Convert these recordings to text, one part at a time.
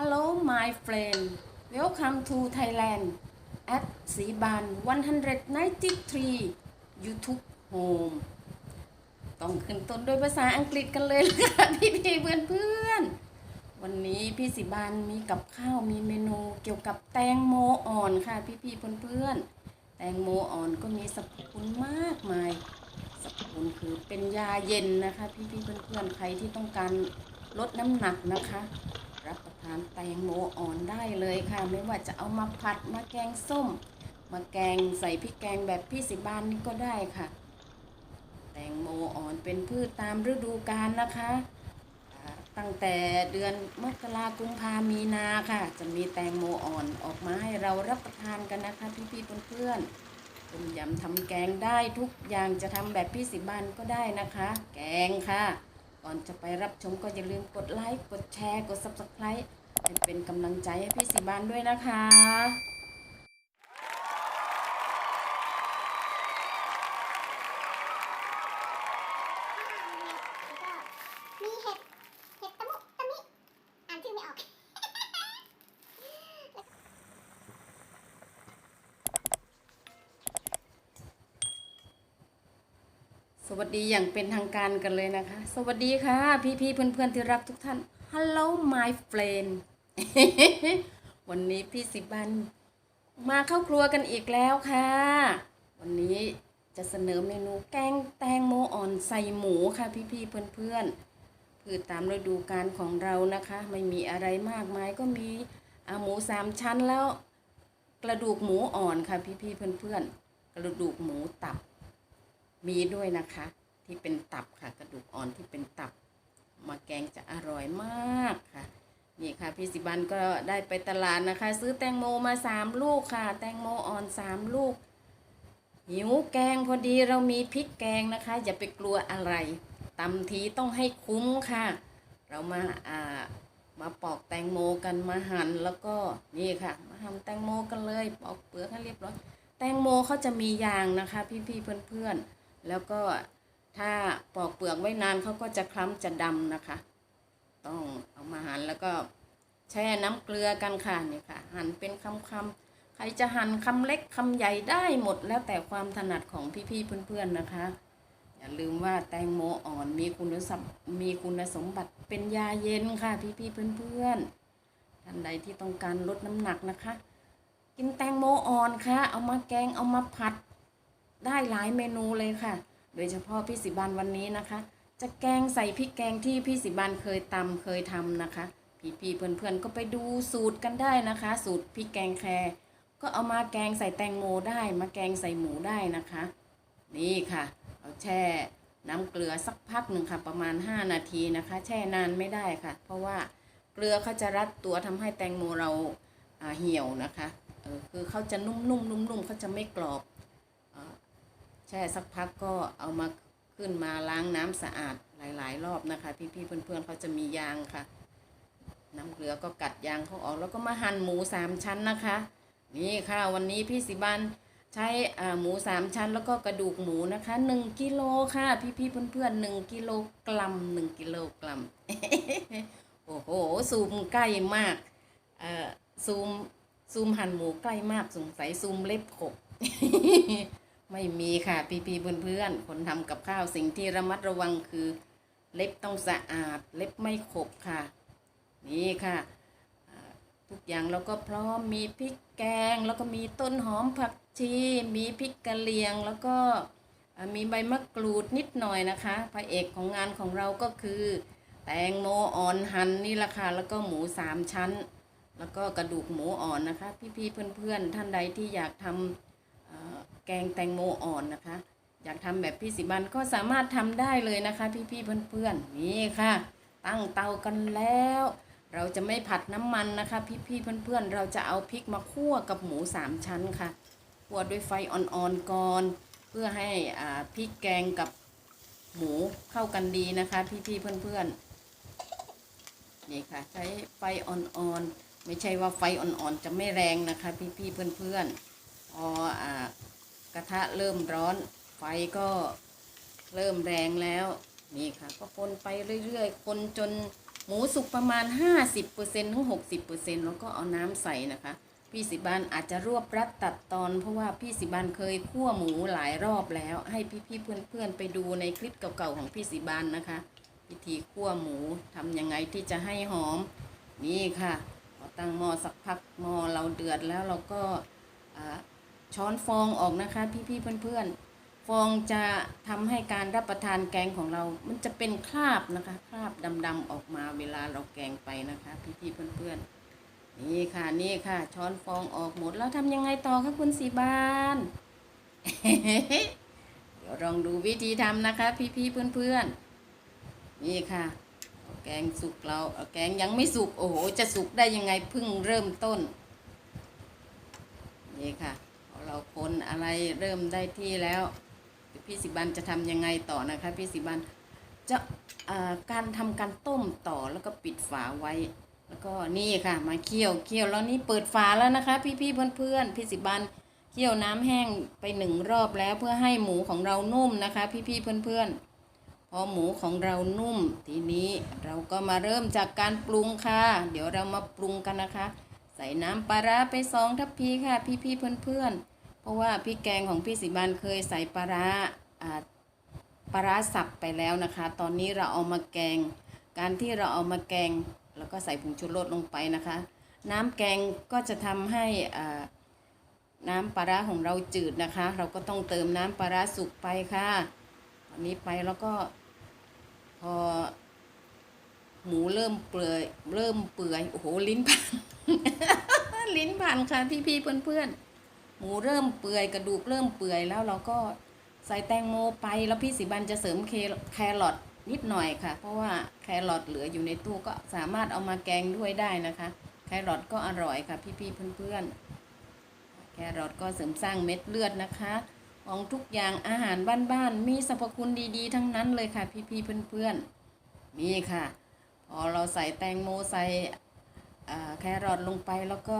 Hello my friend Welcome to Thailand at สีบาน193 YouTube Home ต้องขึ้นต้นด้วยภาษาอังกฤษกันเลยละค่ะพี่พี่เพื่อนเพื่อนๆวันนี้พี่สิบานมีกับข้าวมีเมนูเกี่ยวกับแตงโมอ่อนค่ะพี่พี่เพื่อนเพื่อนๆแตงโมอ่อนก็มีสรรพคุณมากมายสรรพคุณคือเป็นยาเย็นนะคะ พี่พี่เพื่อนเพื่อนๆใครที่ต้องการลดน้ำหนักนะคะ รับประานแตงโมอ่อนได้เลยค่ะ ไม่ว่าจะเอามาผัดมาแกงส้ม มาแกงใส่พริกแกงแบบพี่สิบานนี่ก็ได้ค่ะ แตงโมอ่อนเป็นพืชตามฤดูกาลนะคะ ตั้งแต่เดือนมกรากุมภามีนาค่ะ จะมีแตงโมอ่อนออกมาให้เรารับประทานกันนะคะพี่ๆเพื่อนๆต้มยำทำแกงได้ทุกอย่างจะทำแบบพี่สิบานก็ได้นะคะ แกงค่ะ ก่อนจะไปรับชมก็อย่าลืมกดไลค์ กดแชร์ กด subscribe เป็นกำลังใจให้พี่สิบานด้วยนะคะมีเห็ด เห็ดตะมุตะมิ อ่านชื่อไม่ออกสวัสดีอย่างเป็นทางการกันเลยนะคะ สวัสดีค่ะ พี่ๆเพื่อนๆที่รักทุกท่าน Hello my friend วันนี้พี่สิบัน มาเข้าครัวกันอีกแล้วค่ะ วันนี้จะเสนอเมนูแกงแตงโมอ่อนใส่หมูค่ะพี่ๆเพื่อนๆพืชตามฤดูกาลของเรานะคะ ไม่มีอะไรมากมายก็มีอาหมูสามชั้นแล้ว กระดูกหมูอ่อนค่ะพี่ๆเพื่อนๆ กระดูกหมูตับ มีด้วยนะคะ ที่เป็นตับค่ะ กระดูกอ่อนที่เป็นตับ มาแกงจะอร่อยมากค่ะ นี่ค่ะพี่สิบันก็ได้ไปตลาดนะคะ ซื้อแตงโมมาสามลูกค่ะ แตงโมอ่อนสามลูก หิวแกงพอดีเรามีพริกแกงนะคะ อย่าไปกลัวอะไรตำทีต้องให้คุ้มค่ะ เรามาอ่ามาปอกแตงโมกันมาหั่นแล้วก็นี่ค่ะ มาหั่นแตงโมกันเลยปอกเปลือกให้เรียบร้อยแตงโมเขาจะมียางนะคะ พี่ๆเพื่อนๆแล้วก็ถ้าปอกเปลือกไว้นานเขาก็จะคล้ำจะดำนะคะ ต้องเอามาหั่นแล้วก็แช่น้ำเกลือกันค่ะนี่ค่ะ หั่นเป็นคำๆใครจะหั่นคำเล็กคำใหญ่ได้หมดแล้วแต่ความถนัดของพี่ๆเพื่อนๆนะคะ อย่าลืมว่าแตงโมอ่อนมีคุณสมมีคุณสมบัติเป็นยาเย็นค่ะ พี่ๆเพื่อนๆท่านใดที่ต้องการลดน้ำหนักนะคะ กินแตงโมอ่อนค่ะ เอามาแกงเอามาผัด ได้หลายเมนูเลยค่ะ โดยเฉพาะพี่สิบานวันนี้นะคะ จะแกงใส่พริกแกงที่พี่สิบานเคยตำเคยทำนะคะ พี่ๆเพื่อนๆก็ไปดูสูตรกันได้นะคะ สูตรพริกแกงแครก็เอามาแกงใส่แตงโมได้มาแกงใส่หมูได้นะคะ นี่ค่ะ เอาแช่น้ำเกลือสักพักหนึ่งค่ะ ประมาณ 5 นาทีนะคะ แช่นานไม่ได้ค่ะ เพราะว่าเกลือเขาจะรัดตัวทำให้แตงโมเราอ่าเหี่ยวนะคะเออคือเขาจะนุ่มๆนุ่มๆเขาจะไม่กรอบอ่าแช่สักพักก็เอามา ขึ้นมาล้างน้ำสะอาดหลาย ๆ รอบนะคะ พี่ๆเพื่อนๆเขาจะมียางค่ะ น้ำเกลือก็กัดยางเขาออก แล้วก็มาหั่นหมูสามชั้นนะคะ นี่ค่ะ วันนี้พี่สิบันใช้อ่าหมูสามชั้น แล้วก็กระดูกหมูนะคะหนึ่งกิโลค่ะ พี่ๆเพื่อนๆหนึ่งกิโลกรัมหนึ่งกิโลกรัมโอ้โหซูมใกล้มากเอ่อซูมซูมหั่นหมูใกล้มากสงสัยซูมเล็บขบ ไม่มีค่ะพี่ๆเพื่อนๆคนทำกับข้าวสิ่งที่ระมัดระวังคือ เล็บต้องสะอาด เล็บไม่ขบค่ะ นี่ค่ะทุกอย่างเราก็พร้อมมีพริกแกง แล้วก็มีต้นหอมผักชีมีพริกกะเหรี่ยง แล้วก็มีใบมะกรูดนิดหน่อยนะคะพระเอกของงานของเราก็คือ แตงโมอ่อนหั่นนี่แหละค่ะแล้วก็หมูสามชั้น แล้วก็กระดูกหมูอ่อนนะคะ พี่ๆเพื่อนๆท่านใดที่อยากทำ แกงแตงโมอ่อนนะคะ อยากทำแบบพี่สิบันก็สามารถทำได้เลยนะคะ พี่ๆเพื่อนๆนี่ค่ะ ตั้งเตากันแล้ว เราจะไม่ผัดน้ำมันนะคะ พี่ๆเพื่อนๆ เราจะเอาพริกมาคั่วกับหมูสามชั้นค่ะคั่วด้วยไฟอ่อนๆก่อน เพื่อให้อ่าพริกแกงกับหมูเข้ากันดีนะคะ พี่ๆเพื่อนๆนี่ค่ะ ใช้ไฟอ่อนๆไม่ใช่ว่าไฟอ่อนๆจะไม่แรงนะคะ พี่ๆเพื่อนๆพออ่า กระทะเริ่มร้อน ไฟก็เริ่มแรงแล้ว นี่ค่ะ ก็คนไปเรื่อยๆ คนจนหมูสุกประมาณ 50%ถึง 60%แล้วก็เอาน้ำใส่นะคะ พี่สิบานอาจจะรวบรัดตัดตอน เพราะว่าพี่สิบานเคยคั่วหมูหลายรอบแล้ว ให้พี่ๆเพื่อนๆ ไปดูในคลิปเก่าๆของพี่สิบานนะคะวิธีคั่วหมูทำยังไงที่จะให้หอม นี่ค่ะตั้งหม้อสักพักหม้อเราเดือดแล้วเราก็อ่า ช้อนฟองออกนะคะ พี่ๆเพื่อนๆ ฟองจะทำให้การรับประทานแกงของเรา มันจะเป็นคราบนะคะ คราบดำๆออกมาเวลาเราแกงไปนะคะ พี่ๆเพื่อนๆ นี่ค่ะนี่ค่ะ ช้อนฟองออกหมดแล้วทำยังไงต่อคะคุณสีบานเดี๋ยวลองดูวิธีทำนะคะ พี่ๆเพื่อนๆ นี่ค่ะแกงสุกเราแกงยังไม่สุกโอ้โหจะสุกได้ยังไงเพิ่งเริ่มต้นนี่ค่ะ เราคนอะไรเริ่มได้ที่แล้วพี่สิบันจะทำยังไงต่อนะคะพี่สิบันจะการทำการต้มต่อแล้วก็ปิดฝาไว้ แล้วก็นี่ค่ะ มาเคี่ยวเคี่ยวแล้วนี่เปิดฝาแล้วนะคะ พี่พี่เพื่อนเพื่อนๆพี่สิบันเคี่ยวน้ำแห้งไปหนึ่งรอบแล้วเพื่อให้หมูของเรานุ่มนะคะ พี่พี่เพื่อนเพื่อนๆพอหมูของเรานุ่ม ทีนี้เราก็มาเริ่มจากการปรุงค่ะ เดี๋ยวเรามาปรุงกันนะคะ ใส่น้ำปลาร้าไปสองทัพพีค่ะ พี่พี่เพื่อนเพื่อนๆ ราะว่าพี่แกงของพี่สิบานเคยใส่ปลาร้าปลาร้าสับไปแล้วนะคะ ตอนนี้เราเอามาแกง การที่เราเอามาแกง แล้วก็ใส่ผงชูรสลงไปนะคะ น้ำแกงก็จะทำให้น้ำปลาร้าของเราจืดนะคะ เราก็ต้องเติมน้ำปลาร้าสุกไปค่ะตอนนี้ไปแล้วก็พอหมูเริ่มเปื่อยเริ่มเปื่อยโอ้โหลิ้นพัน ลิ้นพันค่ะพี่พี่เพื่อนเพื่อนๆ หมูเริ่มเปื่อยกระดูกเริ่มเปื่อยแล้วเราก็ใส่แตงโมไปแล้วพี่สิบันจะเสริมเคแครอทนิดหน่อยค่ะ เพราะว่าแครอทเหลืออยู่ในตู้ก็สามารถเอามาแกงด้วยได้นะคะ แครอทก็อร่อยค่ะพี่พี่เพื่อนๆ แครอทก็เสริมสร้างเม็ดเลือดนะคะ ของทุกอย่างอาหารบ้านๆมีสรรพคุณดีๆ ทั้งนั้นเลยค่ะ พี่พี่เพื่อนนๆนี่ค่ะ พอเราใส่แตงโมใส่แครอทลงไปแล้วก็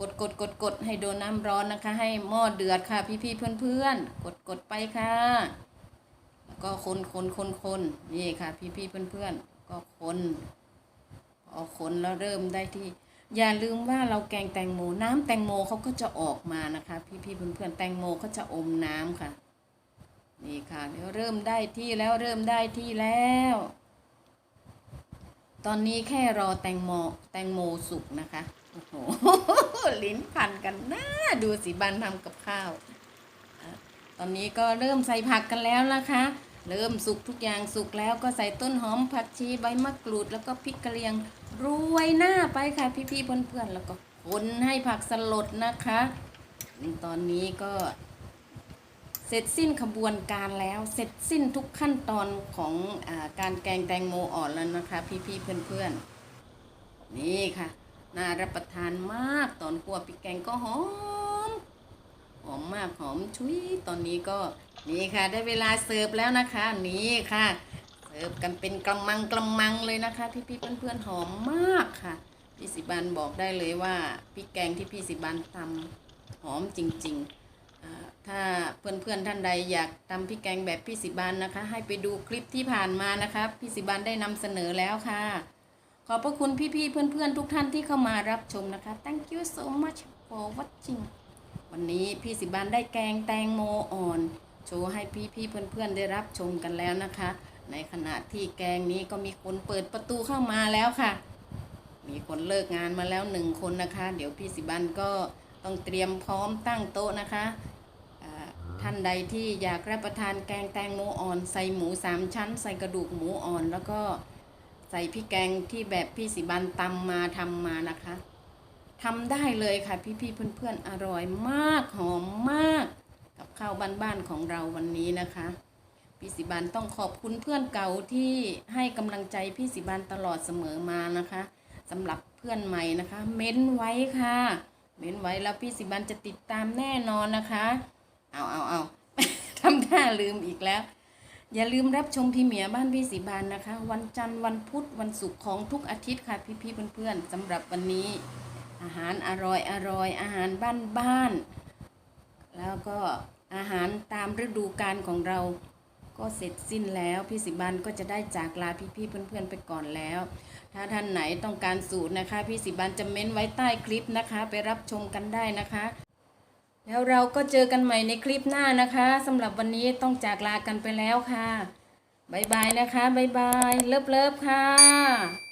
กดกดกดกดให้โดนน้ำร้อนนะคะ ให้หม้อเดือดค่ะ พี่พี่เพื่อนเพื่อนๆกดกดไปค่ะแล้วก็คนคนคนคนนี่ค่ะ พี่พี่เพื่อนเพื่อนๆก็คนพอคนแล้วเริ่มได้ที่ อย่าลืมว่าเราแกงแตงโมน้ำแตงโมเขาก็จะออกมานะคะ พี่พี่เพื่อนเพื่อนๆแตงโมเขาจะอมน้ำค่ะ นี่ค่ะเดี๋ยวเริ่มได้ที่แล้วเริ่มได้ที่แล้วตอนนี้แค่รอแตงโมแตงโมสุกนะคะ โอ้โหลิ้นพันกันนะดูสิบันทำกับข้าว ตอนนี้ก็เริ่มใส่ผักกันแล้วนะคะ เริ่มสุกทุกอย่างสุกแล้วก็ใส่ต้นหอมผักชีใบมะกรูด แล้วก็พริกกระเลียงโรยหน้าไปค่ะพี่ๆเพื่อนๆแล้วก็คนให้ผักสลดนะคะ ตอนนี้ก็เสร็จสิ้นขบวนการแล้วเสร็จสิ้นทุกขั้นตอนของอการแกงแตงโมอ่อนแล้วนะคะ พี่ๆเพื่อนๆนี่ค่ะ น่ารับประทานมากตอนคั่วพริกแกงก็หอม หอมมากหอมชุยตอนนี้ก็นี่ค่ะ ได้เวลาเสิร์ฟแล้วนะคะ นี่ค่ะ เสิร์ฟกันเป็นกระมังกระมังเลยนะคะ พี่ๆเพื่อนๆหอมมากค่ะ พี่สิบันบอกได้เลยว่าพริกแกงที่พี่สิบันทำหอมจริงๆ ถ้าเพื่อนๆท่านใดอยากทำพริกแกงแบบพี่สิบานนะคะ ให้ไปดูคลิปที่ผ่านมานะคะ พี่สิบานได้นำเสนอแล้วค่ะ ขอบพระคุณพี่ๆเพื่อนๆ ทุกท่านที่เข้ามารับชมนะคะ thank you so much for watching วันนี้พี่สิบานได้แกงแตงโมอ่อน โชว์ให้พี่ๆเพื่อนๆ ได้รับชมกันแล้วนะคะ ในขณะที่แกงนี้ก็มีคนเปิดประตูเข้ามาแล้วค่ะ มีคนเลิกงานมาแล้วหนึ่งคนนะคะ เดี๋ยวพี่สิบันก็ต้องเตรียมพร้อมตั้งโต๊ะนะคะท่านใดที่อยากรับประทานแกงแตงโมอ่อน ใส่หมูสามชั้น ใส่กระดูกหมูอ่อนแล้วก็ ใส่พริกแกงที่แบบพี่สิบันตำมาทำมานะคะทำได้เลยค่ะพี่ๆเพื่อนๆอร่อยมากหอมมากกับข้าวบ้านๆของเราวันนี้นะคะพี่สิบันต้องขอบคุณเพื่อนเก่าที่ให้กำลังใจพี่สิบันตลอดเสมอมานะคะสำหรับเพื่อนใหม่นะคะ เม้นไว้ค่ะ เม้นไว้แล้วพี่สิบันจะติดตามแน่นอนนะคะ เอาเอาเอาทำท่าลืมอีกแล้ว อย่าลืมรับชมพี่เหมียบ้านพี่สีบานนะคะ วันจันทร์วันพุธวันศุกร์ของทุกอาทิตย์ค่ะพี่ๆเพื่อนๆสำหรับวันนี้ อาหารอร่อยอร่อยอาหารบ้านบ้านๆแล้วก็อาหารตามฤดูกาลของเรา ก็เสร็จสิ้นแล้วพี่สิบันก็จะได้จากลาพี่ๆเพื่อนๆไปก่อนแล้ว ถ้าท่านไหนต้องการสูตรนะคะ พี่สิบันจะเม้นไว้ใต้คลิปนะคะ ไปรับชมกันได้นะคะ แล้วเราก็เจอกันใหม่ในคลิปหน้านะคะสำหรับวันนี้ต้องจากลากันไปแล้วค่ะบายบายนะคะบายบายเลิฟเลิฟค่ะ